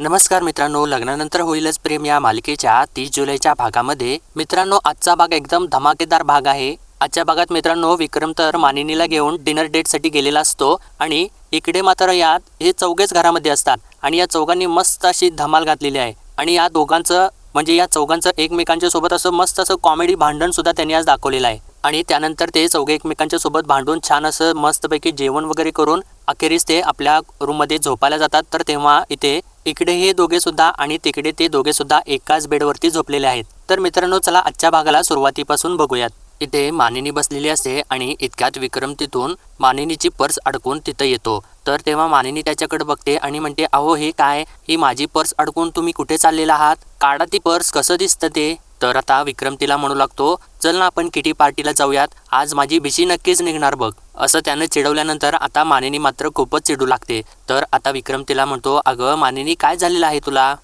नमस्कार मित्रांनो लग्नानंतर होईलच प्रेम या मालिकेच्या तीस जुलैच्या भागामध्ये. मित्रांनो आजचा भाग एकदम धमाकेदार भाग आहे. आजच्या भागात मित्रांनो विक्रम तर मानिनीला घेऊन डिनर डेटसाठी गेलेला असतो आणि इकडे मात्र यात हे चौघेच घरामध्ये असतात आणि या चौघांनी मस्त अशी धमाल घातलेली आहे. आणि या दोघांचं म्हणजे या चौघांचं एकमेकांच्या सोबत असं मस्त असं कॉमेडी भांडण सुद्धा त्यांनी आज दाखवलेलं आहे. आणि त्यानंतर ते चौघे एकमेकांच्या सोबत भांडून छान असं मस्तपैकी जेवण वगैरे करून अखेरीस ते आपल्या रूममध्ये झोपायला जातात. तर तेव्हा इथे इकडे हे दोघे सुद्धा आणि तिकडे ते दोघे सुद्धा एकाच बेडवरती झोपलेले आहेत. तर मित्रांनो चला आजच्या भागाला सुरुवातीपासून बघूयात. इथे मानिनी बसलेली असते आणि इतक्यात विक्रम तिथून मानिनीची पर्स अडकून तिथं येतो. तर तेव्हा मानिनी त्याच्याकडे बघते आणि म्हणते अहो हे काय? ही माझी पर्स अडकून तुम्ही कुठे चाललेला आहात? काढा ती पर्स कसं दिसतं ते? तर आता विक्रम तिला म्हणू लागतो चल ना आपण किटी पार्टीला जाऊयात आज माझी भिशी नक्कीच निघणार बघ. असं त्यानं चिडवल्यानंतर आता मानिनी मात्र खूपच चिडू लागते. तर आता विक्रम तिला म्हणतो अगं मानिनी काय झालेलं आहे तुला?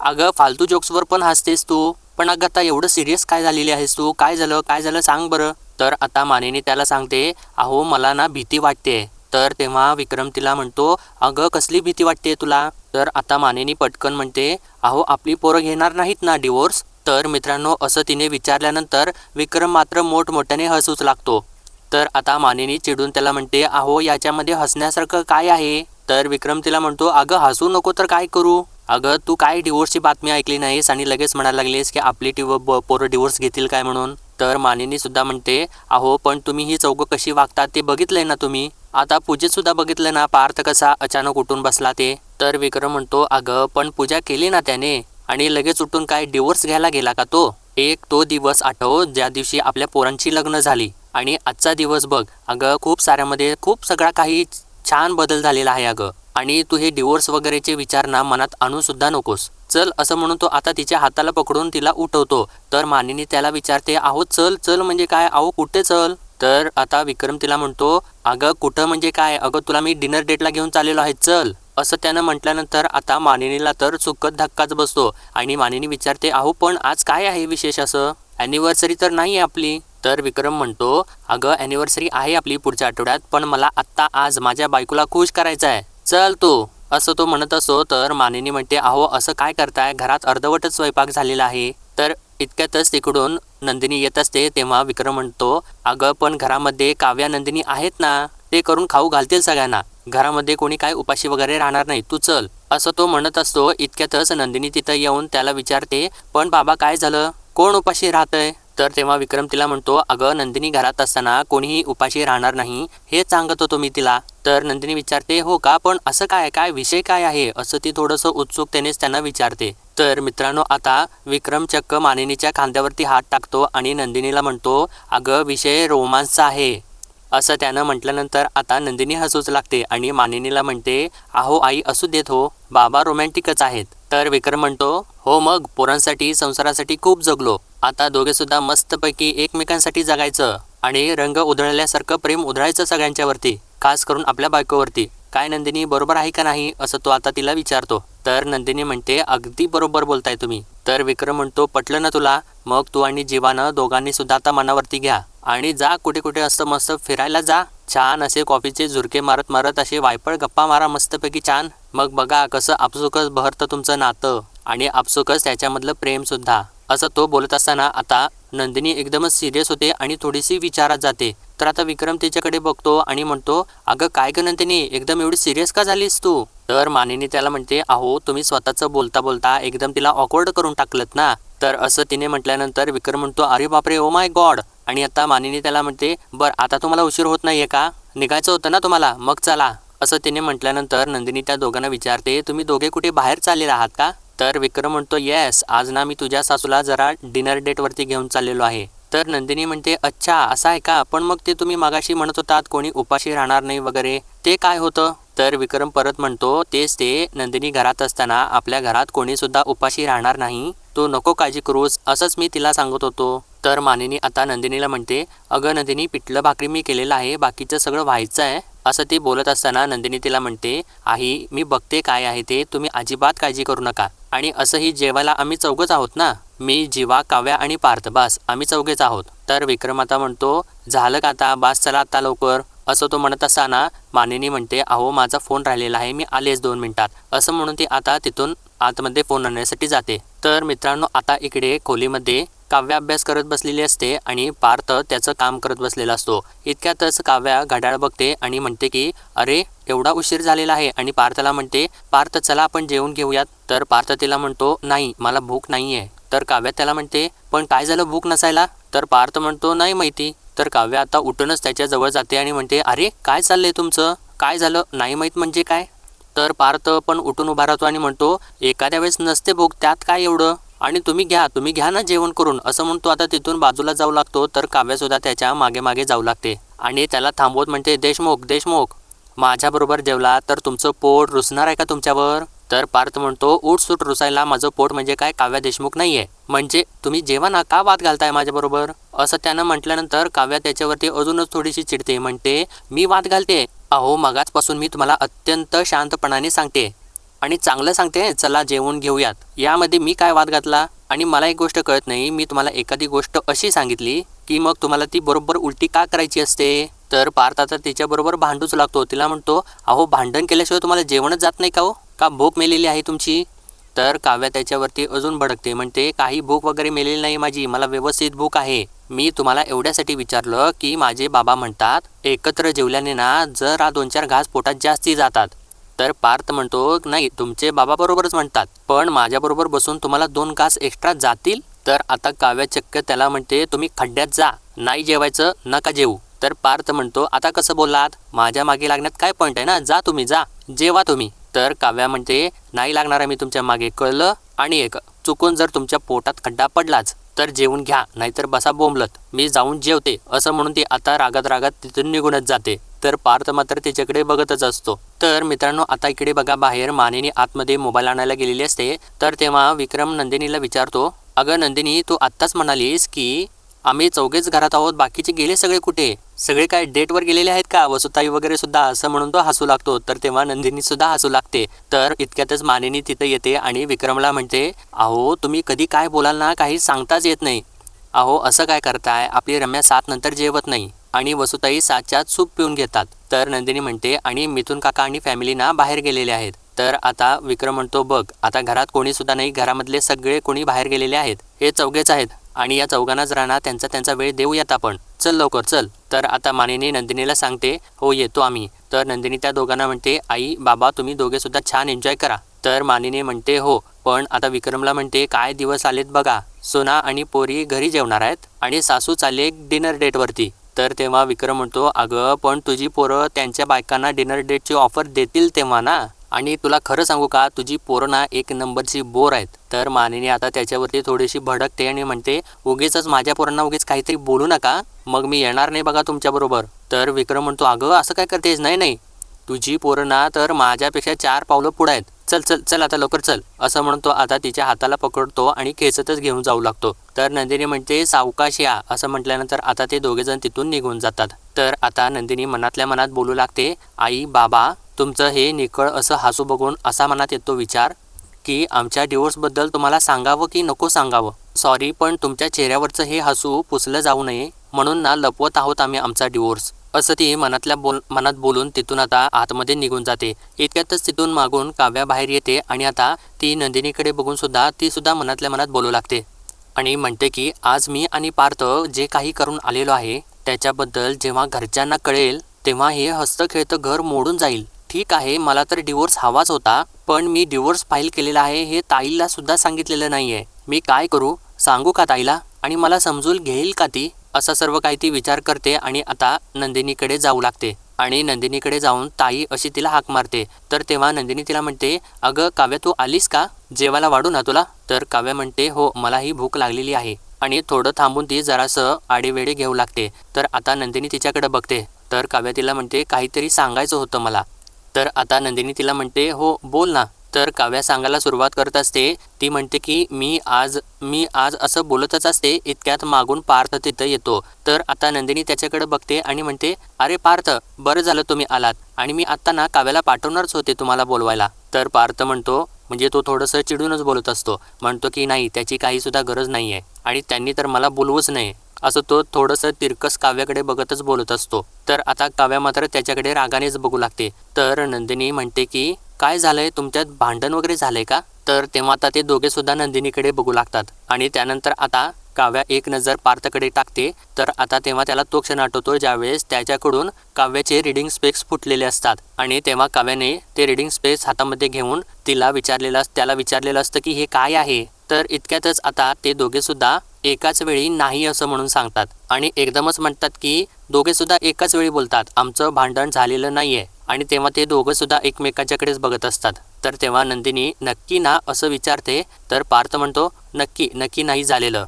अगं फालतू जोक्सवर पण हसतेस तू. पण अगं आता एवढं सिरियस काय झालेली आहेस तू? काय झालं? काय झालं? सांग बरं. तर आता मानिनी त्याला सांगते अहो मला ना भीती वाटते. तर तेव्हा विक्रम तिला म्हणतो अगं कसली भीती वाटते तुला? तर आता मानिनी पटकन म्हणते अहो आपली पोरं घेणार नाहीत ना डिवोर्स तर मित्रांनो असं तिने विचारल्यानंतर विक्रम मात्र मोठमोठ्याने हसूच लागतो. तर आता मानिनी चिडून त्याला म्हणते अहो याच्यामध्ये हसण्यासारखं काय आहे? तर विक्रम तिला म्हणतो अगं हसू नको तर काय करू? अगं तू काय डिवोर्सची बातमी ऐकली नाहीस आणि लगेच म्हणायला लागलीस की आपली टिव ब- पोरं डिवोर्स घेतील काय म्हणून? तर मानिनी सुद्धा म्हणते अहो पण तुम्ही ही चौघं कशी वागतात ते बघितलंय ना तुम्ही? आता पूजेत सुद्धा बघितलं ना पार्थ कसा अचानक उठून बसला ते? तर विक्रम म्हणतो अगं पण पूजा केली ना त्याने? आणि लगेच उठून काय डिवोर्स घ्यायला गेला का तो? एक तो दिवस आठव ज्या दिवशी आपल्या पोरांची लग्न झाली. आणि आजचा दिवस बघ अगं खूप साऱ्यामध्ये खूप सगळा काही छान बदल झालेला आहे अगं. आणि तू हे डिवोर्स वगैरेचे विचार ना मनात आणू सुद्धा नकोस. चल असं म्हणून तो आता तिच्या हाताला पकडून तिला उठवतो. तर मानिनी त्याला विचारते आहो चल चल म्हणजे काय? अहो कुठे चल? तर आता विक्रम तिला म्हणतो अगं कुठं म्हणजे काय? अगं तुला मी डिनर डेटला घेऊन चाललेलो आहे चल. असं त्यानं म्हटल्यानंतर आता मानिनीला तर चुकत धक्काच बसतो. आणि मानिनी विचारते अहो पण आज काय आहे विशेष असं? ॲनिव्हर्सरी तर नाही आहे आपली. तर विक्रम म्हणतो अगं ॲनिव्हर्सरी आहे आपली पुढच्या आठवड्यात पण मला आत्ता आज माझ्या बायकोला खुश करायचं आहे चल तू. असं तो म्हणत असो तर मानिनी म्हणते अहो असं काय करताय? घरात अर्धवटच स्वयंपाक झालेला आहे. तर इतक्यातच तिकडून नंदिनी येत असते तेव्हा विक्रम म्हणतो अगं पण घरामध्ये काव्या नंदिनी आहेत ना? ते करून खाऊ घालतील सगळ्यांना. घरामध्ये कोणी काय उपाशी वगैरे राहणार नाही. तू चल. असं तो म्हणत असतो. इतक्यातच नंदिनी तिथं येऊन त्याला विचारते पण बाबा काय झालं? कोण उपाशी राहतंय? तर तेव्हा विक्रम तिला म्हणतो अगं नंदिनी घरात असताना कोणीही उपाशी राहणार नाही. हे सांगत होतो मी तिला. तर नंदिनी विचारते हो का? पण असं काय? काय विषय काय आहे? असं ती थोडंसं उत्सुकतेनेच त्यांना विचारते. तर मित्रांनो आता विक्रम चक्क मानिनीच्या खांद्यावरती हात टाकतो आणि नंदिनीला म्हणतो अगं विषय रोमांसचा आहे. असं त्यानं म्हटल्यानंतर आता नंदिनी हसूच लागते आणि मानिनीला म्हणते अहो आई असू देत हो. बाबा रोमॅन्टिकच आहेत. तर विक्रम म्हणतो हो मग पोरांसाठी संसारासाठी खूप जगलो. आता दोघे सुद्धा मस्तपैकी एकमेकांसाठी जगायचं आणि रंग उधळल्यासारखं प्रेम उधळायचं सगळ्यांच्यावरती खास करून आपल्या बायकोवरती. काय नंदिनी बरोबर आहे का नाही असं तो आता तिला विचारतो. तर नंदिनी म्हणते अगदी बरोबर बोलताय तुम्ही. तर विक्रम म्हणतो पटलं ना तुला? मग तू आणि जीवानं दोघांनी सुद्धा आता मनावरती घ्या. आणि जा कुठे कुठे असं मस्त फिरायला जा. छान असे कॉफीचे झुरके मारत मारत असे वायपळ गप्पा मारा मस्तपैकी छान. मग बघा कसं आपसुकच बहरतं तुमचं नातं आणि आपसुकच त्याच्यामधलं प्रेमसुद्धा असं तो बोलत असताना आता नंदिनी एकदमच सिरियस होते आणि थोडीशी विचारात जाते. तर आता विक्रम तिच्याकडे बघतो आणि म्हणतो अगं काय ग नंदिनी एकदम एवढी सिरियस का झालीस तू? तर मानिनी त्याला म्हणते अहो तुम्ही स्वतःचं बोलता बोलता एकदम तिला ऑकवर्ड करून टाकलत ना. तर असं तिने म्हटल्यानंतर विक्रम म्हणतो अरे बापरे ओ माय गॉड आणि आता मानिनी त्याला म्हणते बर आता तुम्हाला उशीर होत नाही आहे का? निघायचं होतं ना तुम्हाला? मग चला. असं तिने म्हटल्यानंतर नंदिनी त्या दोघांना विचारते तुम्ही दोघे कुठे बाहेर चाललेले आहात का? तर विक्रम म्हणतो येस आज ना मी तुझ्या सासूला जरा डिनर डेटवरती घेऊन चाललेलो आहे. तर नंदिनी म्हणते अच्छा असं आहे का? पण मग ते तुम्ही मागाशी म्हणत होतात कोणी उपाशी राहणार नाही वगैरे. ते काय होतं? तर विक्रम परत म्हणतो तेच ते नंदिनी घरात असताना आपल्या घरात कोणीसुद्धा उपाशी राहणार नाही. तू नको काळजी करूस असंच मी तिला सांगत होतो. तर मानिनी आता नंदिनीला म्हणते अगं नंदिनी पिठलं भाकरी मी केलेलं आहे बाकीचं सगळं व्हायचं आहे. असं ती बोलत असताना नंदिनी तिला म्हणते आई मी बघते काय आहे ते तुम्ही अजिबात काळजी करू नका. आणि असंही जेवायला आम्ही चौघच आहोत ना? मी जीवा काव्या आणि पार्थ बास आम्ही चौघेच आहोत. तर विक्रम आता म्हणतो झालं का आता? बास चला आता लवकर. असं तो म्हणत असताना मानिनी म्हणते अहो माझा फोन राहिलेला आहे मी आलेच दोन मिनिटात. असं म्हणून ती आता तिथून आतमध्ये फोन आणण्यासाठी जाते. तर मित्रांनो आता इकडे खोलीमध्ये काव्या अभ्यास करत बसलेली असते आणि पार्थ त्याचं काम करत बसलेला असतो. इतक्यातच काव्या घड्याळ बघते आणि म्हणते की अरे एवढा उशीर झालेला आहे. आणि पार्थला म्हणते पार्थ चला आपण जेवून घेऊयात. तर पार्थ तिला म्हणतो नाही मला भूक नाही आहे तर काव्या त्याला म्हणते पण काय झालं भूक नसायला? तर पार्थ म्हणतो नाही माहिती. तर काव्या आता उठूनच त्याच्याजवळ जाते आणि म्हणते अरे काय चाललंय तुमचं? काय झालं? नाही माहीत म्हणजे काय? तर पार्थ पण उठून उभा राहतो आणि म्हणतो एखाद्या वेळेस नसते भूक त्यात काय एवढं? आणि तुम्ही घ्या तुम्ही घ्या ना जेवण करून. असं म्हणतो आता तिथून बाजूला जाऊ लागतो तर काव्यासुद्धा त्याच्यामागे मागे जाऊ लागते. आणि त्याला थांबवत म्हणते देशमुख देशमुख माझ्याबरोबर जेवला तर तुमचं पोट रुसणार आहे का तुमच्यावर? तर पार्थ म्हणतो उठ सूट रुसायला माझं पोट म्हणजे काय? काव्या देशमुख नाही आहे म्हणजे तुम्ही जेव्हा ना का वाद घालताय माझ्याबरोबर? असं त्यानं म्हटल्यानंतर काव्या त्याच्यावरती अजूनच थोडीशी चिडते म्हणते मी वाद घालते. अहो मगाचपासून मी तुम्हाला अत्यंत शांतपणाने सांगते. आणि चांगलं सांगते चला जेवून घेऊयात. यामध्ये मी काय वाद घातला? आणि मला एक गोष्ट कळत नाही मी तुम्हाला एखादी गोष्ट अशी सांगितली की मग तुम्हाला ती बरोबर उलटी का करायची असते? तर पार्थ आता तिच्याबरोबर भांडूच लागतो. तिला म्हणतो अहो भांडण केल्याशिवाय तुम्हाला जेवणच जात नाही का हो? का भूक मेलेली आहे तुमची? तर काव्या त्याच्यावरती अजून भडकते. म्हणते काही भूक वगैरे मेलेली नाही माझी मला व्यवस्थित भूक आहे. मी तुम्हाला एवढ्यासाठी विचारलं की माझे बाबा म्हणतात एकत्र जेवल्याने ना जरा दोन चार घास पोटात जास्ती जातात. तर पार्थ म्हणतो नाही तुमचे बाबा बरोबरच म्हणतात. पण माझ्याबरोबर बसून तुम्हाला दोन घास एक्स्ट्रा जातील? तर आता काव्या चक्क त्याला म्हणते तुम्ही खड्ड्यात जा. नाही जेवायचं नका जेवू. तर पार्थ म्हणतो आता कसं बोललात? माझ्या मागे लागण्यात काय पॉईंट आहे ना? जा तुम्ही जा. जेवा तुम्ही. तर काव्या म्हणते नाही लागणार मी तुमच्या मागे. कळलं? आणि एक चुकून जर तुमच्या पोटात खड्डा पडलाच तर जेवून घ्या नाहीतर बसा बोंबलत. मी जाऊन जेवते असं म्हणून ती आता रागात रागात तिथून निघूनच जाते. तर पार्थ मात्र तिच्याकडे बघतच असतो. तर मित्रांनो आता इकडे बघा बाहेर मानेने आतमध्ये मोबाईल आणायला गेलेली असते. तर तेव्हा विक्रम नंदिनीला विचारतो अगं नंदिनी तू आत्ताच म्हणालीस की आम्ही चौघेच घरात आहोत बाकीचे गेले सगळे कुठे? सगळे काय डेटवर गेलेले आहेत का? वसुताई वगैरे सुद्धा असं म्हणून तो हसू लागतो. तर तेव्हा नंदिनी सुद्धा हसू लागते. तर इतक्यातच मानिनी तिथं येते आणि विक्रमला म्हणते अहो तुम्ही कधी काय बोलाल ना काही सांगताच येत नाही. अहो असं काय करताय? आपली रम्या सात नंतर जेवत नाही. आणि वसुताई सातच्या सूप पिऊन घेतात. तर नंदिनी म्हणते आणि मिथून काका आणि फॅमिलीना बाहेर गेलेले आहेत. तर आता विक्रम म्हणतो बघ आता घरात कोणी सुद्धा नाही घरामधले सगळे कोणी बाहेर गेलेले आहेत. हे चौघेच आहेत. आणि या चौघांनाच राहणार त्यांचा त्यांचा वेळ देऊयात आपण. चल लवकर चल. तर आता मानिनी नंदिनीला सांगते हो येतो आम्ही. तर नंदिनी त्या दोघांना म्हणते आई बाबा तुम्ही दोघे सुद्धा छान एन्जॉय करा. तर मानिनी म्हणते हो. पण आता विक्रमला म्हणते काय दिवस आलेत बघा. सोना आणि पोरी घरी जेवणार आहेत आणि सासू चालले डिनर डेटवरती तर तेव्हा विक्रम म्हणतो अगं पण तुझी पोरं त्यांच्या बायकांना डिनर डेटची ऑफर देतील तेव्हा ना? आणि तुला खरं सांगू का तुझी पोरं ना एक नंबरची बोर आहेत. तर मानिनी आता त्याच्यावरती थोडीशी भडकते आणि म्हणते उगीच माझ्या पोरांना उगीच काहीतरी बोलू नका. मग मी येणार नाही बघा तुमच्याबरोबर तर विक्रम म्हणतो अगं असं काय करतेस? नाही नाही. तुझी पोरं ना तर माझ्यापेक्षा चार पावलं पुढं आहेत. चल चल चल आता लवकर चल. असं म्हणतो आता तिच्या हाताला पकडतो आणि खेचतच घेऊन जाऊ लागतो. तर नंदिनी म्हणते सावकाश या. असं म्हटल्यानंतर आता ते दोघेजण तिथून निघून जातात. तर आता नंदिनी मनातल्या मनात बोलू लागते आई बाबा तुमचं हे निकळ असं हसू बघून असा मनात येतो विचार की आमच्या डिवोर्सबद्दल तुम्हाला सांगावं की नको सांगावं? सॉरी पण तुमच्या चेहऱ्यावरचं हे हसू पुसलं जाऊ नये. म्हणून ना लपवत आहोत आम्ही आमचा डिवोर्स असं ती मनातल्या बोल मनात बोलून तिथून आता आतमध्ये निघून जाते. इतक्यातच तिथून मागून काव्या बाहेर येते आणि आता ती नंदिनीकडे बघून सुद्धा ती सुद्धा मनातल्या मनात बोलू लागते. आणि म्हणते की आज मी आणि पार्थ जे काही करून आलेलो आहे त्याच्याबद्दल जेव्हा घरच्यांना कळेल तेव्हा हे हस्त खेळतं घर मोडून जाईल. ठीक आहे मला तर डिवोर्स हवाच होता पण मी डिवोर्स फाईल केलेला आहे हे ताईला सुद्धा सांगितलेलं नाही आहे मी काय करू? सांगू का ताईला? आणि मला समजून घेईल का ती? असा सर्व काही ती विचार करते आणि आता नंदिनीकडे जाऊ लागते. आणि नंदिनीकडे जाऊन ताई अशी तिला हाक मारते. तर तेव्हा नंदिनी तिला म्हणते अगं काव्या तू आलीस का? जेवायला वाढू ना तुला? तर काव्या म्हणते हो मलाही भूक लागलेली आहे. आणि थोडं थांबून ती जरासं आडेवेडे घेऊ लागते. तर आता नंदिनी तिच्याकडे बघते. तर काव्या तिला म्हणते काहीतरी सांगायचं होतं मला. तर आता नंदिनी तिला म्हणते हो बोल ना. तर काव्या सांगायला सुरुवात करत असते. ती म्हणते की मी आज मी आज असं बोलतच असते इतक्यात मागून पार्थ तिथं येतो. तर आता नंदिनी त्याच्याकडे बघते आणि म्हणते अरे पार्थ बरं झालं तुम्ही आलात आणि मी आत्ता ना काव्याला पाठवणारच होते तुम्हाला बोलवायला. तर पार्थ म्हणतो म्हणजे तो थोडंसं चिडूनच बोलत असतो. म्हणतो की नाही त्याची काहीसुद्धा गरज नाही आहे आणि त्यांनी तर मला बोलवूच नाही असं तो थोडंसं तिरकस काव्याकडे बघतच बोलत असतो. तर आता काव्या मात्र त्याच्याकडे रागानेच बघू लागते. तर नंदिनी म्हणते की काय झालंय? तुमच्यात भांडण वगैरे झालंय का? तर तेव्हा आता ते दोघे सुद्धा नंदिनीकडे बघू लागतात. आणि त्यानंतर आता काव्या एक नजर पार्थकडे टाकते. तर आता तेव्हा त्याला तो क्षण आठवतो ज्यावेळेस त्याच्याकडून काव्याचे रिडिंग स्पेक्स फुटलेले असतात. आणि तेव्हा काव्याने ते रिडिंग स्पेक्स हातामध्ये घेऊन तिला विचारलेलं त्याला विचारलेलं असतं की हे काय आहे? तर इतक्यातच आता ते दोघेसुद्धा एकाच वेळी नाही असं म्हणून सांगतात. आणि एकदमच म्हणतात की दोघेसुद्धा एकाच वेळी बोलतात. आमचं भांडण झालेलं नाही आहे आणि तेव्हा ते दोघंसुद्धा एकमेकाच्याकडेच बघत असतात. तर तेव्हा नंदिनी नक्की ना असं विचारते? तर पार्थ म्हणतो नक्की नक्की नाही झालेलं.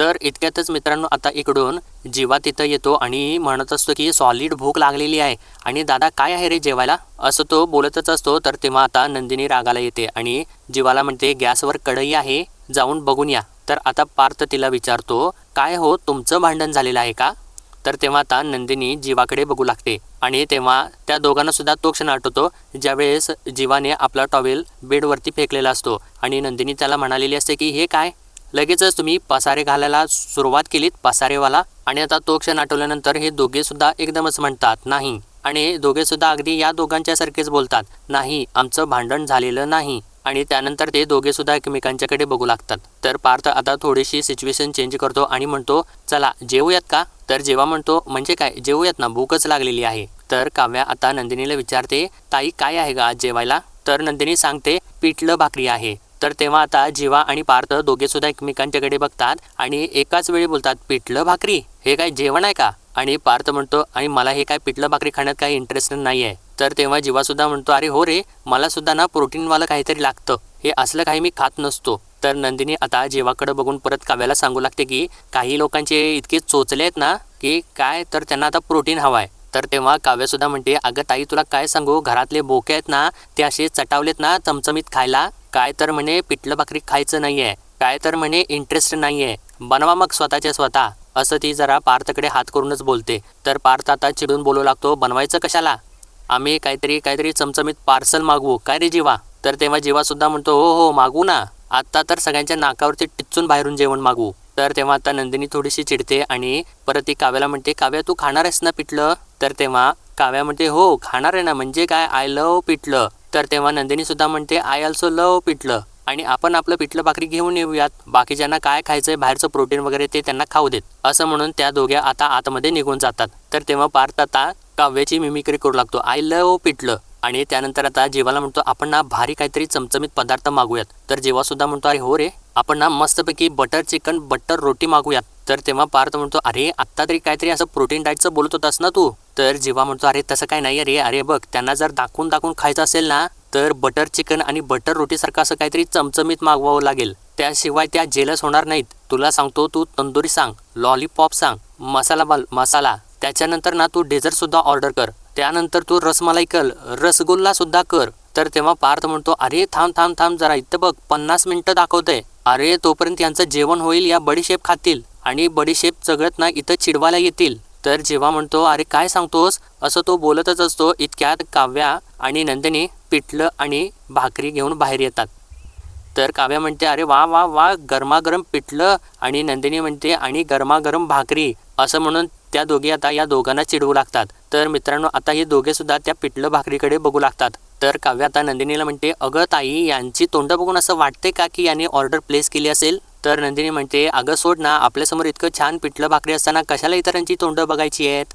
तर इतक्यातच मित्रांनो आता इकडून जीवा तिथं येतो आणि म्हणत असतो की सॉलिड भूक लागलेली आहे. आणि दादा काय आहे रे जेवायला? असं तो बोलतच असतो. तर तेव्हा आता नंदिनी रागाला येते आणि जीवाला म्हणते गॅसवर कढई आहे. जाऊन बघून या. तर आता पार्थ तिला विचारतो काय हो तुमचं भांडण झालेलं आहे का? तर तेव्हा आता नंदिनी जीवाकडे बघू लागते आणि तेव्हा त्या दोघांना सुद्धा तो क्षण आठवतो ज्यावेळेस जीवाने आपला टॉवेल बेडवरती फेकलेला असतो आणि नंदिनी त्याला म्हणालेली असते की हे काय? लगेचच तुम्ही पसारे घालायला सुरुवात केलीत पसारेवाला? आणि आता तो क्षण आठवल्यानंतर हे दोघे सुद्धा एकदमच म्हणतात नाही. आणि दोघे सुद्धा अगदी या दोघांच्यासारखेच बोलतात नाही आमचं भांडण झालेलं नाही. आणि त्यानंतर ते दोघे सुद्धा एकमेकांच्याकडे बघू लागतात. तर पार्थ आता थोडीशी सिच्युएशन चेंज करतो आणि म्हणतो चला जेवूयात का? तर जेव्हा म्हणतो म्हणजे काय? जेवूयात ना भूकच लागलेली आहे. तर काव्या आता नंदिनीला विचारते ताई काय आहे का आज जेवायला? तर नंदिनी सांगते पिठलं भाकरी आहे. तर तेव्हा आता जीवा आणि पार्थ दोघे सुद्धा एकमेकांच्याकडे बघतात आणि एकाच वेळी बोलतात पिठलं भाकरी? हे काय जेवण आहे का? आणि पार्थ म्हणतो आणि मला हे काय पिठलं भाकरी खाण्यात काही इंटरेस्ट नाही आहे. तर तेव्हा जीवासुद्धा म्हणतो अरे हो रे मलासुद्धा ना प्रोटीनवालं काहीतरी लागतं. हे असलं काही मी खात नसतो. तर नंदिनी आता जीवाकडं बघून परत काव्याला सांगू लागते की काही लोकांचे इतके चोचले आहेत ना की काय तर त्यांना आता प्रोटीन हवं आहे तर तेव्हा काव्यसुद्धा म्हणते अगं ताई तुला काय सांगू? घरातले बोके आहेत ना ते असे चटावलेत ना चमचमीत खायला. काय तर म्हणे पिठलं भाकरी खायचं नाही आहे काय तर म्हणे इंटरेस्ट नाही आहे बनवा मग स्वतःच्या स्वतः. असं ती जरा पार्थकडे हात करूनच बोलते. तर पार्थ आता चिडून बोलू लागतो बनवायचं कशाला? आम्ही काहीतरी काहीतरी चमचमीत पार्सल मागवू. काय रे जीवा? तर तेव्हा जीवा सुद्धा म्हणतो हो हो मागवू ना. आत्ता तर सगळ्यांच्या नाकावरती टिचून बाहेरून जेवण मागवू. तर तेव्हा आता नंदिनी थोडीशी चिडते आणि परत ती काव्याला म्हणते काव्या तू खाणार आहेस ना पिठलं? तर तेव्हा काव्या म्हणते हो खाणार आहे ना. म्हणजे काय? आय लव पिठलं. तर तेव्हा नंदिनी सुद्धा म्हणते आय ऑल्सो लव पिठलं. आणि आपण आपलं पिठलं भाकरी घेऊन येऊयात. बाकीच्यांना काय खायचंय बाहेरचं प्रोटीन वगैरे ते त्यांना खाऊ देत. असं म्हणून त्या दोघ्या आता आतमध्ये निघून जातात. तर तेव्हा पार्थ आता काव्याची मिमिक्री करू लागतो. आय लव पिटलं. आणि त्यानंतर आता जीवाला म्हणतो आपण ना भारी काहीतरी चमचमीत पदार्थ मागूयात. तर जेव्हा सुद्धा म्हणतो अरे हो रे आपण ना मस्तपैकी बटर चिकन बटर रोटी मागूयात. तर तेव्हा पार्थ म्हणतो अरे आत्ता तरी काहीतरी असं प्रोटीन डाएटचं बोलत होतास ना तू? तर जेव्हा म्हणतो अरे तसं काय नाही अरे अरे बघ त्यांना जर दाखवून दाखवून खायचं असेल ना तर बटर चिकन आणि बटर रोटीसारखं असं काहीतरी चमचमीत मागवावं लागेल. त्याशिवाय त्या जेलस होणार नाहीत. तुला सांगतो तू तंदुरी सांग लॉलीपॉप सांग मसाला बल मसाला त्याच्यानंतर ना तू डेझर्टसुद्धा ऑर्डर कर. त्यानंतर तू रसमलाई कर. रसगुल्लासुद्धा कर. तर तेव्हा पार्थ म्हणतो अरे थांब थांब थांब जरा इथं बघ. पन्नास मिनटं दाखवतंय. अरे तोपर्यंत यांचं जेवण होईल या बडीशेप खातील आणि बडीशेप चगळत ना इथं चिडवायला येतील. तर जेव्हा म्हणतो अरे काय सांगतोस? असं तो बोलतच असतो. इतक्यात काव्या आणि नंदिनी पिठलं आणि भाकरी घेऊन बाहेर येतात. तर काव्या म्हणते अरे वा वा वा गरमागरम पिठलं आणि नंदिनी म्हणते आणि गरमागरम भाकरी. असं म्हणून त्या दोघे आता या दोघांना चिडवू लागतात. तर मित्रांनो आता हे दोघे सुद्धा त्या पिठलं भाकरीकडे बघू लागतात. तर काव्या आता नंदिनीला म्हणते अगं ताई यांची तोंड बघून असं वाटते का की याने ऑर्डर प्लेस केली असेल? तर नंदिनी म्हणते अगं सोड ना आपल्यासमोर इतकं छान पिठलं भाकरी असताना कशाला इतरांची तोंड बघायची आहेत?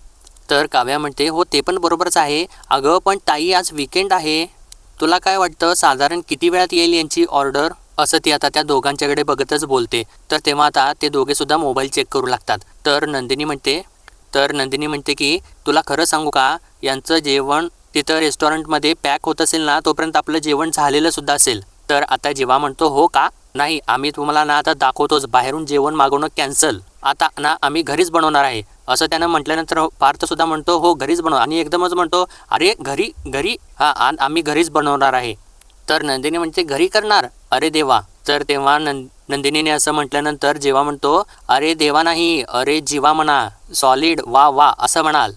तर काव्या म्हणते हो ते पण बरोबरच आहे. अगं पण ताई आज विकेंड आहे. तुला काय वाटतं साधारण किती वेळात येईल यांची ऑर्डर? असं ती आता त्या दोघांच्याकडे बघतच बोलते. तर तेव्हा आता ते दोघे सुद्धा मोबाईल चेक करू लागतात. तर नंदिनी म्हणते तर नंदिनी म्हणते की तुला खरं सांगू का? यांचं जेवण तिथं रेस्टॉरंटमध्ये पॅक होत असेल ना तोपर्यंत आपलं जेवण झालेलं सुद्धा असेल. तर आता जेव्हा म्हणतो हो का? नाही आम्ही तुम्हाला ना आता दाखवतोच बाहेरून जेवण मागवणं कॅन्सल आता ना आम्ही घरीच बनवणार आहे. असं त्यानं म्हटल्यानंतर पार्थसुद्धा म्हणतो हो घरीच बनव. आणि एकदमच म्हणतो अरे घरी घरी? हां आम्ही घरीच बनवणार आहे. तर नंदिनी म्हणते घरी करणार? अरे देवा तर तेव्हा नंद नंदिनीने असं म्हटल्यानंतर जेव्हा म्हणतो अरे देवा नाही अरे जीवा म्हणा सॉलिड वा वा असं म्हणाल.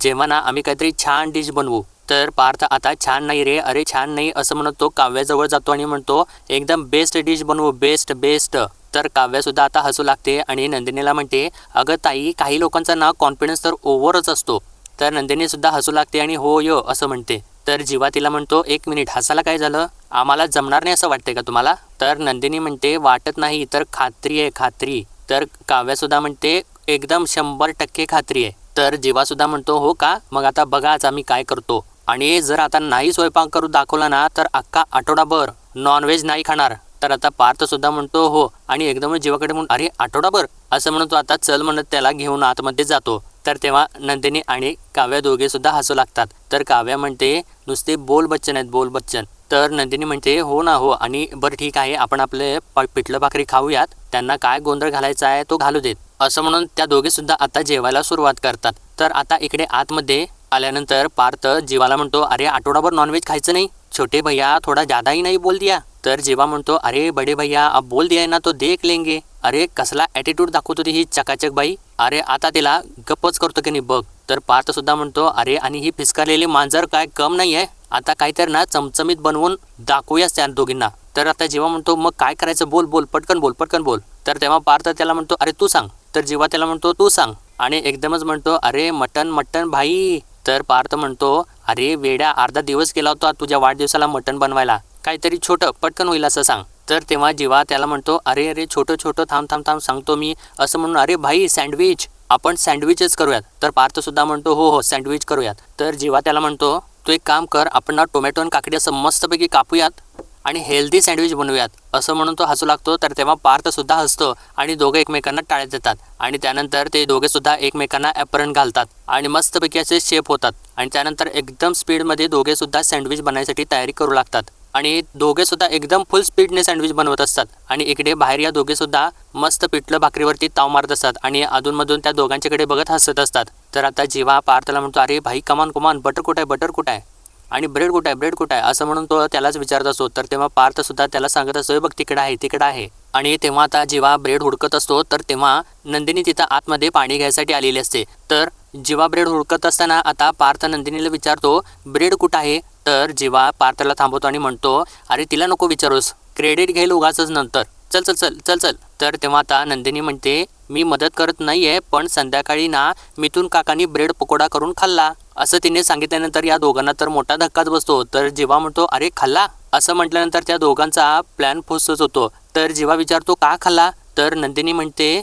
जेव्हा ना आम्ही काहीतरी छान डिश बनवू तर पार्थ आता छान नाही रे अरे छान नाही असं म्हणत तो काव्याजवळ जातो आणि म्हणतो एकदम बेस्ट डिश बनवू बेस्ट बेस्ट तर काव्यासुद्धा आता हसू लागते आणि नंदिनीला म्हणते अगं ताई काही लोकांचा ना कॉन्फिडन्स तर ओव्हरच असतो. तर नंदिनीसुद्धा हसू लागते आणि हो यो असं म्हणते. तर जीवा तिला म्हणतो एक मिनिट हसायला काय झालं? आम्हाला जमणार नाही असं वाटतंय का तुम्हाला? तर नंदिनी म्हणते वाटत नाही तर खात्री आहे खात्री. तर काव्यासुद्धा म्हणते एकदम शंभर टक्के खात्री आहे. तर जीवासुद्धा म्हणतो हो का? मग आता बघा आज आम्ही काय करतो. आणि जर आता नाही स्वयंपाक करून दाखवला ना तर अख्खा आठवडाभर नॉनव्हेज नाही खाणार. तर आता पार्थ सुद्धा म्हणतो हो. आणि एकदम जीवाकडे म्हणून अरे आठवडाभर? असं म्हणतो आता चल म्हणत त्याला घेऊन आतमध्ये जातो. तर तेव्हा नंदिनी आणि काव्या दोघे सुद्धा हसू लागतात. तर काव्या म्हणते नुसते बोल बच्चन आहेत बोल बच्चन. तर नंदिनी म्हणते हो ना हो. आणि बरं ठीक आहे आपण आपले प- पिठलं भाकरी खाऊयात. त्यांना काय गोंधळ घालायचा आहे तो घालू देत. असं म्हणून त्या दोघे सुद्धा आता जेवायला सुरुवात करतात. तर आता इकडे आतमध्ये आल्यानंतर पार्थ जीवाला म्हणतो अरे आठवडाभर नॉनव्हेज खायचं नाही? छोटे भैया थोडा जादाही नाही बोल दिया. तर जीवा म्हणतो अरे बडे भैया अब बोल दिया ना तो देख लेंगे. अरे कसला ॲटिट्यूड दाखवत होती ही चकाचक बाई. अरे आता तिला गप्पच करतो की नाही बघ. तर पार्थसुद्धा म्हणतो अरे आणि ही फिसकारलेली मांजर काय कम नाही आहे आता काहीतरी ना चमचमीत बनवून दाखवूयाच त्या दोघींना. तर आता जेव्हा म्हणतो मग काय करायचं? बोल बोल पटकन बोल पटकन बोल. तर तेव्हा पार्थ त्याला म्हणतो अरे तू सांग. तर जेव्हा त्याला म्हणतो तू सांग. आणि एकदमच म्हणतो अरे मटन मटन भाई. तर पार्थ म्हणतो अरे वेड्या अर्धा दिवस गेला होता तुझ्या वाढदिवसाला मटन बनवायला. काहीतरी छोटं पटकन होईल असं सांग. तर तेव्हा जेव्हा त्याला म्हणतो अरे अरे छोटं छोटं थांब थांब थांब सांगतो मी. असं म्हणून अरे भाई सँडविच आपण सँडविचच करूयात. तर पार्थसुद्धा म्हणतो हो हो सँडविच करूयात. तर जेव्हा त्याला म्हणतो तू एक काम कर आपण ना टोमॅटो आणि काकडी असं मस्तपैकी कापूयात आणि हेल्दी सँडविच बनवूयात. असं म्हणून तो हसू लागतो. तर तेव्हा पार्थसुद्धा हसतो आणि दोघं एकमेकांना टाळ्यात देतात. आणि त्यानंतर ते दोघेसुद्धा एकमेकांना ॲपरन घालतात आणि मस्तपैकी असे शेप होतात. आणि त्यानंतर एकदम स्पीडमध्ये दोघेसुद्धा सँडविच बनायसाठी तयारी करू लागतात. आणि दोघेसुद्धा एकदम फुल स्पीडने सँडविच बनवत असतात. आणि इकडे बाहेर या दोघेसुद्धा मस्त पिठलं भाकरीवरती ताव मारत असतात. आणि अधूनमधून त्या दोघांच्याकडे बघत हसत असतात. तर आता जेव्हा पार्थला म्हणतो अरे भाई कमान कमान बटर कुठं आहे बटर कुठं आहे? आणि ब्रेड कुठं आहे ब्रेड कुठं आहे? असं म्हणून तो त्यालाच विचारत असतो. तर तेव्हा पार्थसुद्धा त्याला सांगत असतो बघ तिकडं आहे तिकडं आहे. आणि तेव्हा आता जेव्हा ब्रेड हुडकत असतो तर तेव्हा नंदिनी तिथं आतमध्ये पाणी घ्यायसाठी आलेली असते. तर जेव्हा ब्रेड हुडकत असताना आता पार्थ नंदिनीला विचारतो ब्रेड कुठं आहे? तर जेव्हा पार्थला थांबवतो आणि म्हणतो अरे तिला नको विचारूस. क्रेडिट घेईल उगाच नंतर. चल चल चल चल चल. तर तेव्हा आता नंदिनी म्हणते मी मदत करत नाही आहे पण संध्याकाळी ना मिथून काकांनी ब्रेड पकोडा करून खाल्ला. असं तिने सांगितल्यानंतर या दोघांना तर मोठा धक्काच बसतो. तर जेव्हा म्हणतो अरे खाल्ला? असं म्हटल्यानंतर त्या दोघांचा प्लॅन फुसच होतो. तर जेव्हा विचारतो का खाल्ला? तर नंदिनी म्हणते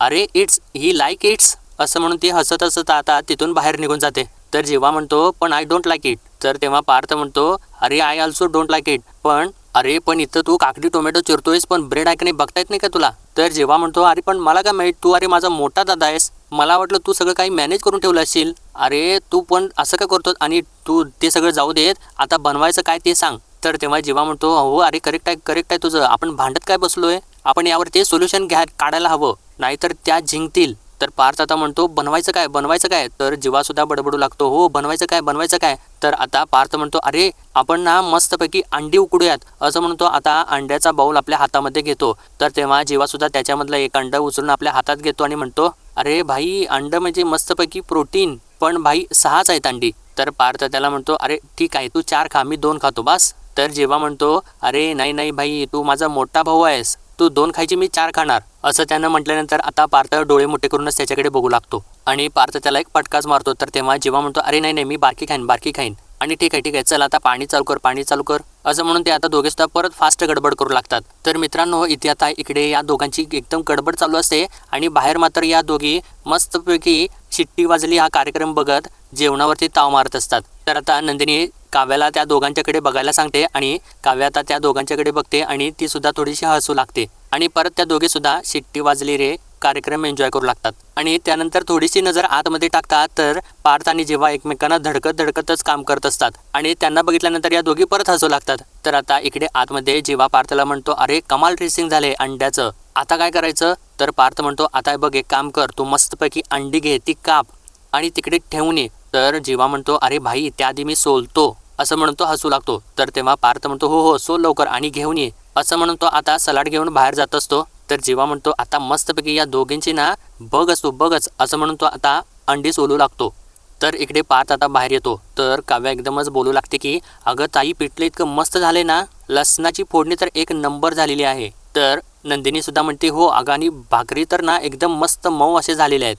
अरे इट्स ही लाईक इट्स. असं म्हणून ती हसत हसत आता तिथून बाहेर निघून जाते. तर जेव्हा म्हणतो पण आय डोंट लाईक इट तर तेव्हा पार्थ म्हणतो अरे I also don't like it पण अरे पण इथं तू काकडी टोमॅटो चिरतोयस पण ब्रेड आहे का नाही बघता येत नाही का तुला? तर जेव्हा म्हणतो अरे पण मला काय माहीत तू अरे माझा मोठा दादा आहेस मला वाटलं तू सगळं काही मॅनेज करून ठेवलं असशील. अरे तू पण असं का करतो आणि तू ते सगळं जाऊ देत आता बनवायचं काय ते सांग. तर तेव्हा जेव्हा म्हणतो हो अरे करेक्ट आहे करेक्ट आहे तुझं आपण भांडत काय बसलोय? आपण यावर ते सोल्युशन घ्या काढायला हवं नाहीतर त्या जिंकतील. तर पार्थ आता म्हणतो बनवायचं काय? बनवायचं काय? तर जीवा सुद्धा बडबडू लागतो. हो बनवायचं काय? बनवायचं काय? तर आता पार्थ म्हणतो अरे आपण ना मस्तपैकी अंडी उकडूयात. असं म्हणतो आता अंड्याचा बाऊल आपल्या हातामध्ये घेतो. तर तेव्हा जीवा सुद्धा त्याच्यामधलं एक अंड उचलून आपल्या हातात घेतो आणि म्हणतो अरे भाई अंड म्हणजे मस्तपैकी प्रोटीन पण भाई सहाच आहेत अंडी. तर पार्थ त्याला म्हणतो अरे ठीक आहे तू चार खा मी दोन खातो बस. तर जेव्हा म्हणतो अरे नाही नाही भाई तू माझा मोठा भाऊ आहेस. तू दोन खायची मी चार खाणार असं त्यानं म्हटल्यानंतर आता पार्थ डोळे मोठे करूनच त्याच्याकडे बघू लागतो. आणि पार्थ त्याला एक पटकाच मारतो तर तेव्हा जेव्हा म्हणतो अरे नाही नाही मी बारकी खाईन बारकी खाईन. आणि ठीक आहे ठीक आहे चल आता पाणी चालू कर पाणी चालू कर असं म्हणून ते आता दोघे सुद्धा परत फास्ट गडबड करू लागतात. तर मित्रांनो इथे आता इकडे या दोघांची एकदम गडबड चालू असते आणि बाहेर मात्र या दोघी मस्तपैकी शिट्टी वाजली हा कार्यक्रम बघत जेवणावरती ताव मारत असतात. तर आता नंदिनी काव्याला त्या दोघांच्याकडे बघायला सांगते आणि काव्या आता त्या दोघांच्याकडे बघते आणि ती सुद्धा थोडीशी हसू लागते. आणि परत त्या दोघे सुद्धा शिट्टी वाजली रे कार्यक्रम एन्जॉय करू लागतात. आणि त्यानंतर थोडीशी नजर आतमध्ये टाकतात तर पार्थ आणि जेव्हा एकमेकांना धडकत धडकतच काम करत असतात. आणि त्यांना बघितल्यानंतर या दोघी परत हसू लागतात. तर आता इकडे आतमध्ये जेव्हा पार्थला म्हणतो अरे कमाल ड्रेसिंग झाले अंड्याचं. आता काय करायचं? तर पार्थ म्हणतो आता बघ एक काम कर. तू मस्तपैकी अंडी घे ती काप आणि तिकडे ठेवून ये. तर जेव्हा म्हणतो अरे भाई त्याआधी मी सोलतो. असं म्हणतो हसू लागतो. तर तेव्हा पार्थ म्हणतो हो हो सोल लवकर आणि घेऊन ये. असं म्हणतो आता सलाड घेऊन बाहेर जात असतो. तर जेव्हा म्हणतो आता मस्तपैकी या दोघींची ना बघ असतो बघच. असं म्हणून तो आता अंडी सोलू लागतो. तर इकडे पार्थ आता बाहेर येतो. तर काव्या एकदमच बोलू लागते की अगं ताई पिठलं इतकं मस्त झाले ना लसणाची फोडणी तर एक नंबर झालेली आहे. तर नंदिनी सुद्धा म्हणते हो अगं आणि भाकरी तर ना एकदम मस्त मऊ असे झालेले आहेत.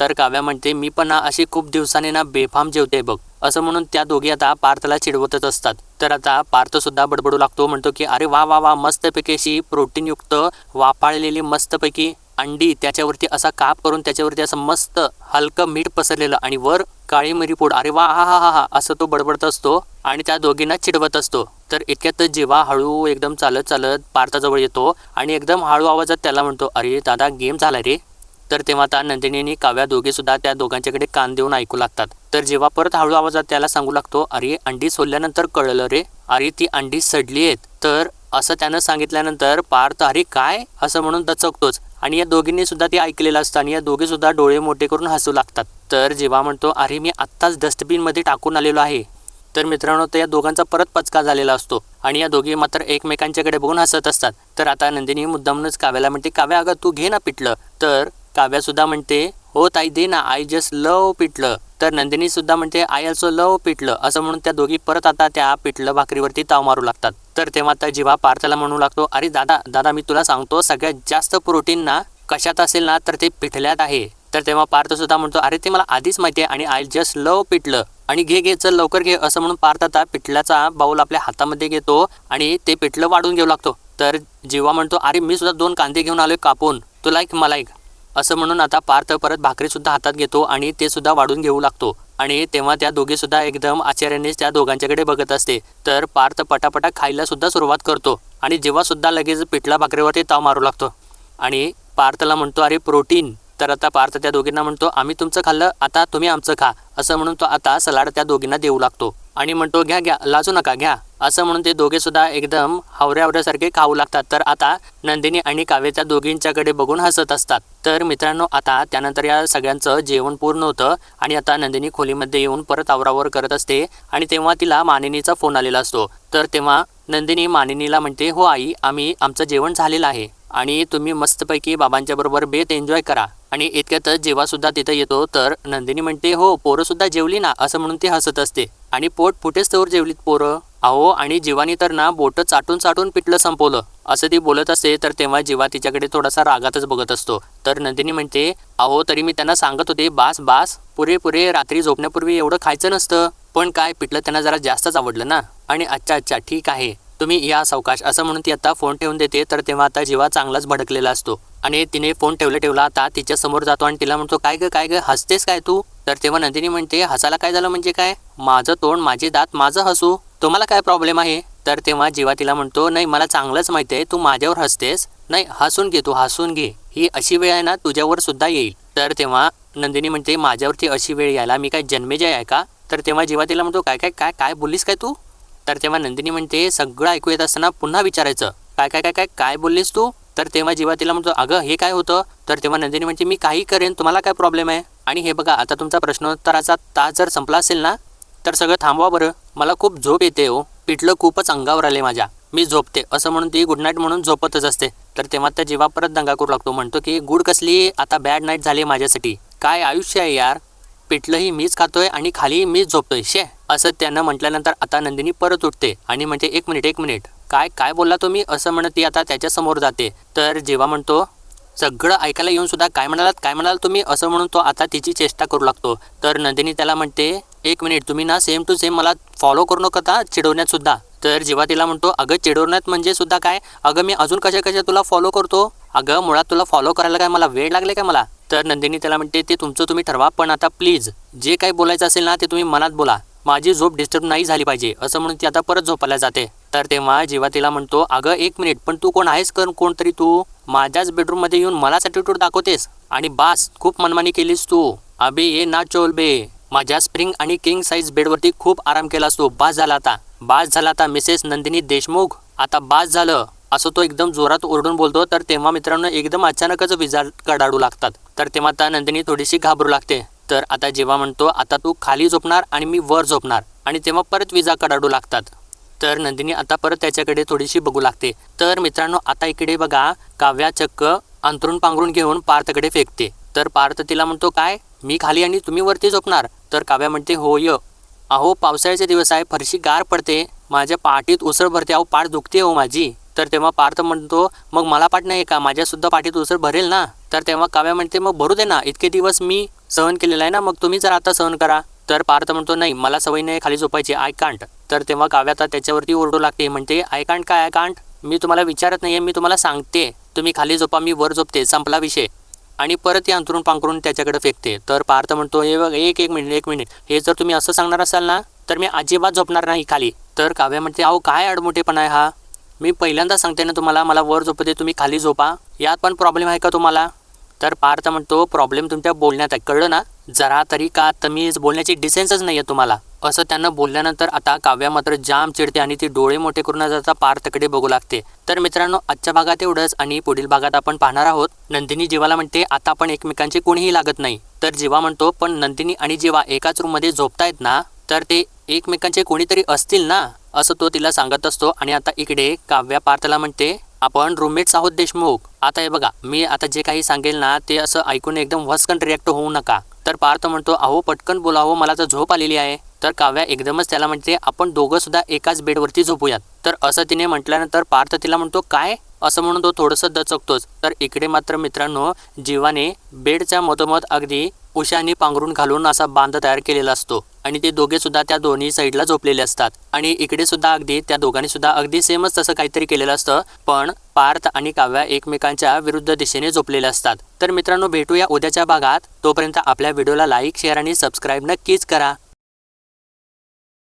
तर काव्या म्हणते मी पण ना अशी खूप दिवसाने ना बेफाम जेवते बघ. असं म्हणून त्या दोघी आता पार्थला चिडवतच असतात. तर आता पार्थ सुद्धा बडबडू लागतो म्हणतो की अरे वा वा वा मस्तपैकी अशी प्रोटीनयुक्त वापाळलेली मस्तपैकी अंडी त्याच्यावरती असा काप करून त्याच्यावरती असं मस्त हलकं मीठ पसरलेलं आणि वर काळी मिरी पोड. अरे वा हा हा हा हा असं तो बडबडत असतो आणि त्या दोघींना चिडवत असतो. तर इतक्यातच जेव्हा हळू एकदम चालत चालत पार्थाजवळ येतो आणि एकदम हळू आवाजात त्याला म्हणतो अरे दादा गेम झाला रे. तर तेव्हा आता नंदिनी आणि काव्या दोघे सुद्धा त्या दोघांच्याकडे कान देऊन ऐकू लागतात. तर जेव्हा परत हळू आवाजात त्याला सांगू लागतो अरे अंडी सोडल्यानंतर कळलं रे. अरे ती अंडी सडली आहेत. तर असं त्यानं सांगितल्यानंतर पार्थ अरे काय? असं म्हणून दचकतोच. आणि या दोघींनी सुद्धा ते ऐकलेलं असतं आणि या दोघे सुद्धा डोळे मोठे करून हसू लागतात. तर जेव्हा म्हणतो अरे मी आत्ताच डस्टबिनमध्ये टाकून आलेलो आहे. तर मित्रांनो तर या दोघांचा परत पचका झालेला असतो आणि या दोघी मात्र एकमेकांच्याकडे बघून हसत असतात. तर आता नंदिनी मुद्दामूनच काव्याला म्हणते काव्या अगं तू घे ना पिटलं तर काव्या सुद्धा म्हणते हो ताई दे ना आय जस्ट लव पिटलं तर नंदिनी सुद्धा म्हणते आय ऑल्सो लव पिटलं असं म्हणून त्या दोघी परत आता त्या पिठलं भाकरीवरती ताव मारू लागतात. तर तेव्हा आता जिवा पार्थला म्हणू लागतो अरे दादा दादा मी तुला सांगतो सगळ्यात जास्त प्रोटीन ना कशात असेल ना तर ते पिठल्यात आहे. तर तेव्हा पार्थ सुद्धा म्हणतो अरे ते मला आधीच माहिती आहे आणि आय जस्ट लव पिटलं आणि घे घे चल लवकर घे असं म्हणून पार्थ आता पिठल्याचा बाऊल आपल्या हातामध्ये घेतो आणि ते पिठलं वाढून घेऊ लागतो. तर जेव्हा म्हणतो अरे मी सुद्धा दोन कांदे घेऊन आलोय कापून तुला एक मला एक. असं म्हणून आता पार्थ परत भाकरीसुद्धा हातात घेतो आणि ते सुद्धा वाढून घेऊ लागतो. आणि तेव्हा त्या दोघीसुद्धा एकदम आश्चर्यानेच त्या दोघांच्याकडे बघत असते. तर पार्थ पटापटा खायला सुद्धा सुरुवात करतो आणि जेव्हा सुद्धा लगेच पिठला भाकरीवरती ताव मारू लागतो. आणि पार्थला म्हणतो अरे प्रोटीन. तर आता पार्थ त्या दोघींना म्हणतो आम्ही तुमचं खाल्लं आता तुम्ही आमचं खा. असं म्हणून तो आता सलाड त्या दोघींना देऊ लागतो. आणि म्हणतो घ्या घ्या लाजू नका घ्या. असं म्हणून ते दोघे सुद्धा एकदम हावऱ्या हावऱ्यासारखे खाऊ लागतात. तर आता नंदिनी आणि काव्य त्या दोघींच्याकडे बघून हसत असतात. तर मित्रांनो आता त्यानंतर या सगळ्यांचं जेवण पूर्ण होतं आणि आता नंदिनी खोलीमध्ये येऊन परत आवरावर करत असते आणि तेव्हा तिला मानिनीचा फोन आलेला असतो. तर तेव्हा नंदिनी मानिनीला म्हणते हो आई आम्ही आमचं जेवण झालेलं आहे. आणि तुम्ही मस्तपैकी बाबांच्या बरोबर बेत एन्जॉय करा. आणि इतक्यातच जेव्हा सुद्धा तिथं येतो तर नंदिनी म्हणते हो पोरं सुद्धा जेवली ना? असं म्हणून ती हसत असते. आणि पोट फुटेच तवर जेवलीत पोरं. अहो आणि जीवानी तर ना बोटं चाटून चाटून पिटलं संपवलं. असं ती बोलत असते तर तेव्हा जीवा तिच्याकडे थोडासा रागातच बघत असतो. तर नंदिनी म्हणते अहो तरी मी त्यांना सांगत होते बास बास पुरे पुरे रात्री झोपण्यापूर्वी एवढं खायचं नसतं. पण काय पिठलं त्यांना जरा जास्तच आवडलं ना? आणि अच्छा अच्छा ठीक आहे. तुम्ही या सावकाश असं म्हणून ती आता फोन ठेवून देते तर तेव्हा आता जीवा चांगलाच भडकलेला असतो. आणि तिने फोन ठेवला ठेवला आता तिच्या समोर जातो आणि तिला म्हणतो काय गं काय गं हसतेस काय तू? तर तेव्हा नंदिनी म्हणते हसायला काय झालं म्हणजे काय? माझं तोंड माझे दात माझं हसू. तुम्हाला काय प्रॉब्लेम आहे? तर तेव्हा जीवा तिला म्हणतो नाही मला चांगलंच माहिती आहे तू माझ्यावर हसतेस. नाही हसून घे तू हसून घे. ही अशी वेळ आहे ना तुझ्यावर सुद्धा येईल. तर तेव्हा नंदिनी म्हणते माझ्यावरती अशी वेळ यायला मी काय जन्मेजय आहे का? तर तेव्हा जीवा तिला म्हणतो काय काय काय काय बोललीस काय तू? तर तेव्हा नंदिनी म्हणते सगळं ऐकू येत असताना पुन्हा विचारायचं. काय काय काय काय काय बोललीस तू? तर तेव्हा जेव्हा तिला म्हणतो अगं हे काय होतं? तर तेव्हा नंदिनी म्हणते मी काही करेन तुम्हाला काय प्रॉब्लेम आहे? आणि हे बघा आता तुमचा प्रश्नोत्तराचा तास जर संपला असेल ना तर सगळं थांबवा बरं. मला खूप झोप येते हो. पिठलं खूपच अंगावर आले माझ्या. मी झोपते. असं म्हणून ती गुड नाईट म्हणून झोपतच असते. तर तेव्हा त्या जेव्हा परत दंगा करू लागतो. म्हणतो की गुड कसली? आता बॅड नाईट झाली माझ्यासाठी. काय आयुष्य आहे यार? पिठलंही मीच खातोय आणि खाली मीच झोपतोय. शे. असं त्यानं म्हटल्यानंतर आता नंदिनी परत उठते आणि म्हणते एक मिनिट एक मिनिट. काय काय बोलला तुम्ही असं म्हणत ती आता त्याच्यासमोर जाते. तर जेव्हा म्हणतो सगळं ऐकायला येऊन सुद्धा काय म्हणालात काय म्हणाल तुम्ही? असं म्हणून तो आता तिची चेष्टा करू लागतो. तर नंदिनी त्याला म्हणते एक मिनिट तुम्ही ना सेम टू सेम मला फॉलो करू नका चिडवण्यात सुद्धा. तर जेव्हा तिला म्हणतो अगं चिडवण्यात म्हणजे सुद्धा काय? अगं मी अजून कशा कशा तुला फॉलो करतो? अगं मुळात तुला फॉलो करायला काय मला वेळ लागले काय मला? तर नंदिनी त्याला म्हणते ते तुमचं तुम्ही ठरवा पण आता प्लीज जे काही बोलायचं असेल ना ते तुम्ही मनात बोला. माझी झोप डिस्टर्ब नाही झाली पाहिजे असं म्हणून ती आता परत झोपायला जाते. तर तेव्हा जेव्हा तिला म्हणतो अगं एक मिनिट पण तू कोण आहेस? कर कोणतरी तू? माझ्याच बेडरूममध्ये येऊन मलाच ॲटिट्यूड दाखवतेस? आणि बास खूप मनमानी केलीस तू. अबे ये ना चोल बे. माझ्या स्प्रिंग आणि किंग साईज बेडवरती खूप आराम केला असतो बास झाला आता. बास झाला आता मिसेस नंदिनी देशमुख. आता बास झालं. असं तो एकदम जोरात ओरडून बोलतो. तर तेव्हा मित्रांनो एकदम अचानकच विजा कडाडू लागतात. तर तेव्हा आता नंदिनी थोडीशी घाबरू लागते. तर आता जेव्हा म्हणतो आता तू खाली झोपणार आणि मी वर झोपणार आणि तेव्हा परत विजा कडाडू लागतात. तर नंदिनी आता परत त्याच्याकडे थोडीशी बघू लागते. तर मित्रांनो आता इकडे बघा काव्या चक्क अंतरून पांघरून घेऊन पार्थकडे फेकते. तर पार्थ तिला म्हणतो काय? मी खाली आणि तुम्ही वरती झोपणार? तर काव्या म्हणते हो य. अहो पावसाळ्याचे दिवस आहे फरशी गार पडते. माझ्या पाठीत उसळ भरते. अहो पाठ दुखते हो माझी. तर तेव्हा पार्थ म्हणतो मग मला पाठ नाही का? माझ्यासुद्धा पाठीत उसर भरेल ना? तर तेव्हा काव्या म्हणते मग भरू दे ना. इतके दिवस मी सहन केलेलं आहे ना मग तुम्ही जर आता सहन करा. तर पार्थ म्हणतो नाही मला सवय नाही खाली झोपायची. I can't. तर तेव्हा काव्या आता त्याच्यावरती ओरडू लागते. म्हणते आय कांट काय? I can't? मी तुम्हाला विचारत नाहीये मी तुम्हाला सांगते. तुम्ही खाली झोपा मी वर झोपते. संपला विषय. आणि परत या अंतरून पांघरून त्याच्याकडे फेकते. तर पार्थ म्हणतो हे बघ एक एक मिनिट एक मिनिट. हे जर तुम्ही असं सांगणार असाल ना तर मी अजिबात झोपणार नाही खाली. तर काव्या म्हणते अहो काय अडमोठेपणा आहे हा? मी पहिल्यांदा सांगते ना तुम्हाला मला वर झोपते तुम्ही खाली झोपा. यात पण प्रॉब्लेम आहे का तुम्हाला? तर पार्थ म्हणतो प्रॉब्लेम तुमच्या बोलण्यात आहे. कळलं ना? जरा तरी का तमीज बोलण्याची डिसेन्सच नाही आहे तुम्हाला. असं त्यांना बोलल्यानंतर आता काव्या मात्र जाम चिडते आणि ती डोळे मोठे करून जाता पार्थकडे बघू लागते. तर मित्रांनो आजच्या भागात एवढंच आणि पुढील भागात आपण पाहणार आहोत. नंदिनी जीवाला म्हणते आता आपण एकमेकांची कोणीही लागत नाही. तर जीवा म्हणतो पण नंदिनी आणि जीवा एकाच रूममध्ये झोपतायत ना? तर ते एकमेकांचे कोणीतरी असतील ना असं तो तिला सांगत असतो. आणि आता इकडे काव्या पार्थला म्हणते आपण रूममेट्स आहोत देशमुख. आता हे बघा मी आता जे काही सांगेल ना ते असं ऐकून एकदम वस्कन रिॲक्ट होऊ नका. तर पार्थ म्हणतो अहो पटकन बोलावं मला तर झोप आलेली आहे. तर काव्या एकदमच त्याला म्हणते आपण दोघं सुद्धा एकाच बेडवरती झोपूयात. तर असं तिने म्हटल्यानंतर पार्थ तिला म्हणतो काय? असं म्हणून तो थोडंसं दचकतोच. तर इकडे मात्र मित्रांनो जीवाने बेडच्या मधोमध अगदी उशाने पांघरून घालून असा बांध तयार केलेला असतो. आणि ते दोघे सुद्धा त्या दोन्ही साईडला झोपलेले असतात. आणि इकडे सुद्धा अगदी त्या दोघांनी सुद्धा अगदी सेमच तसं काहीतरी केलेलं असतं. पण पार्थ आणि काव्या एकमेकांच्या विरुद्ध दिशेने झोपलेले असतात. तर मित्रांनो भेटूया उद्याच्या भागात. तोपर्यंत आपल्या व्हिडिओला लाईक शेअर आणि सबस्क्राईब नक्कीच करा.